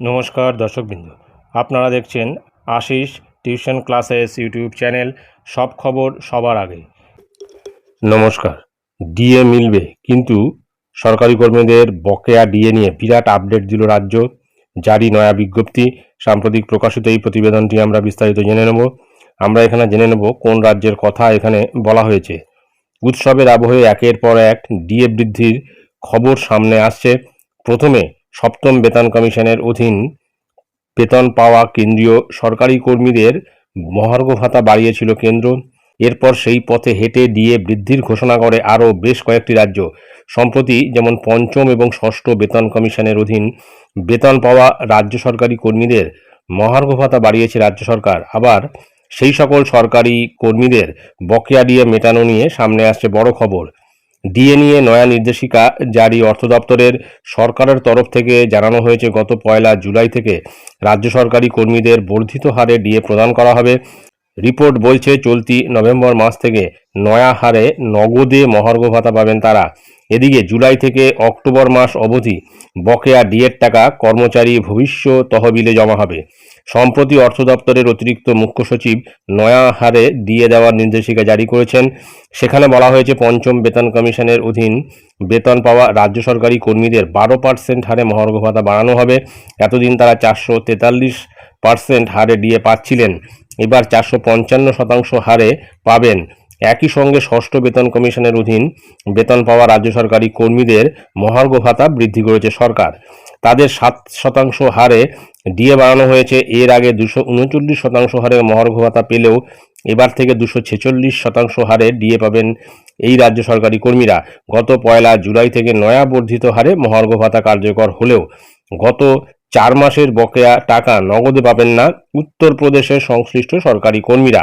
নমস্কার দর্শকবৃন্দ। আপনারা দেখছেন Ashis tuition classes YouTube channel, সব খবর সবার আগে। নমস্কার, ডিএ মিলবে, কিন্তু সরকারি কর্মীদের বকেয়া ডিএ নিয়ে বিরাট আপডেট দিল রাজ্য। জারি নয়া বিজ্ঞপ্তি, সাম্প্রতিক প্রকাশিত এই প্রতিবেদনটি আমরা বিস্তারিত জেনে নেব। আমরা এখানে জেনে নেব কোন রাজ্যের কথা এখানে বলা হয়েছে। উৎসবের আবহে একের পর এক ডিএ বৃদ্ধির খবর সামনে আসছে। প্রথমে সপ্তম বেতন কমিশনের অধীন বেতন পাওয়া কেন্দ্রীয় সরকারি কর্মীদের মহার্ঘ ভাতা বাড়িয়েছিল কেন্দ্র। এরপর সেই পথে হেঁটে দিয়ে বৃদ্ধির ঘোষণা করে আরও বেশ কয়েকটি রাজ্য। সম্প্রতি যেমন পঞ্চম এবং ষষ্ঠ বেতন কমিশনের অধীন বেতন পাওয়া রাজ্য সরকারি কর্মীদের মহার্ঘ ভাতা বাড়িয়েছে রাজ্য সরকার। আবার সেই সকল সরকারি কর্মীদের বকেয়া দিয়ে মেটানো নিয়ে সামনে আসছে বড় খবর। ডিএ নিয়ে নয়া নির্দেশিকা জারি অর্থ দপ্তরের সরকারের তরফ থেকে জানানো হয়েছে, গত পয়লা জুলাই থেকে রাজ্য সরকারি কর্মীদের বর্ধিত হারে ডিএ প্রদান করা হবে। রিপোর্ট বলছে, চলতি নভেম্বর মাস থেকে নয়া হারে নগদে মহার্ঘ ভাতা পাবেন তারা। এদিকে জুলাই থেকে অক্টোবর মাস অবধি বকেয়া ডিএর টাকা কর্মচারী ভবিষ্য তহবিলে জমা হবে। সম্প্রতি অর্থ দপ্তরের অতিরিক্ত মুখ্য সচিব নয়া হারে দিয়ে দেওয়ার নির্দেশিকা জারি করেছেন। সেখানে বলা হয়েছে, পঞ্চম বেতন কমিশনের অধীন বেতন পাওয়া রাজ্য সরকারি কর্মীদের বারো পার্সেন্ট হারে মহার্ঘ ভাতা বাড়ানো হবে। এতদিন তারা চারশো তেতাল্লিশ পার্সেন্ট হারে ডিএ পাচ্ছিলেন। এবার চারশো পঞ্চান্ন শতাংশ হারে পাবেন। একই সঙ্গে ষষ্ঠ বেতন কমিশনের অধীন বেতন পাওয়া রাজ্য সরকারি কর্মীদের মহার্ঘ ভাতা বৃদ্ধি করেছে সরকার। তাদের সাত শতাংশ হারে ডিএ বাড়ানো হয়েছে। এর আগে দুশো উনচল্লিশ শতাংশ হারে মহার্ঘ ভাতা পেলেও এবার থেকে দুশো ছেচল্লিশ শতাংশ হারে ডিএ পাবেন এই রাজ্য সরকারি কর্মীরা। গত পয়লা জুলাই থেকে নয়া বর্ধিত হারে মহার্ঘ ভাতা কার্যকর হলেও গত চার মাসের বকেয়া টাকা নগদে পাবেন না উত্তরপ্রদেশের সংশ্লিষ্ট সরকারি কর্মীরা।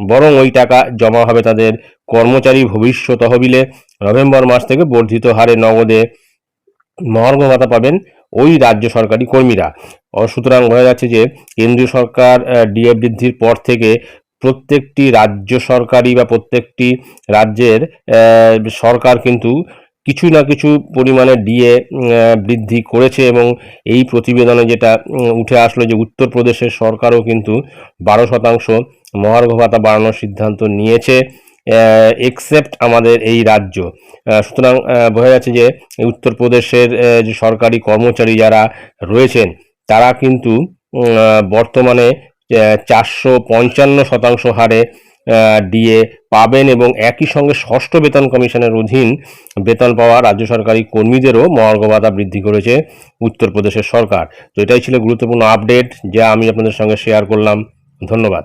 বরং ওই টাকা জমা হবে তাদের কর্মচারী ভবিষ্য তহবিলে। নভেম্বর মাস থেকে বর্ধিত হারে নগদে মহার্ঘ ভাতা পাবেন ওই রাজ্য সরকারি কর্মীরা। সুতরাং বোঝা যাচ্ছে যে কেন্দ্রীয় সরকার ডিএ বৃদ্ধির পর থেকে প্রত্যেকটি রাজ্য সরকারি বা প্রত্যেকটি রাজ্যের সরকার কিন্তু কিছু না কিছু পরিমাণে ডিএ বৃদ্ধি করেছে এবং এই প্রতিবেদনে যেটা উঠে আসলো যে উত্তরপ্রদেশের সরকারও কিন্তু বারো শতাংশ মহার্ঘ ভাতা বাড়ানোর সিদ্ধান্ত নিয়েছে এক্সেপ্ট আমাদের এই রাজ্য। সুতরাং বোঝা যাচ্ছে যে উত্তরপ্রদেশের যে সরকারি কর্মচারী যারা রয়েছেন তারা কিন্তু বর্তমানে চারশো পঞ্চান্ন শতাংশ হারে ডিএ পাবেন এবং একই সঙ্গে ষষ্ঠ বেতন কমিশনের অধীন বেতন পাওয়া রাজ্য সরকারি কর্মীদেরও মহার্ঘ বৃদ্ধি করেছে উত্তরপ্রদেশের সরকার। তো এটাই ছিল গুরুত্বপূর্ণ আপডেট যা আমি আপনাদের সঙ্গে শেয়ার করলাম। ধন্যবাদ।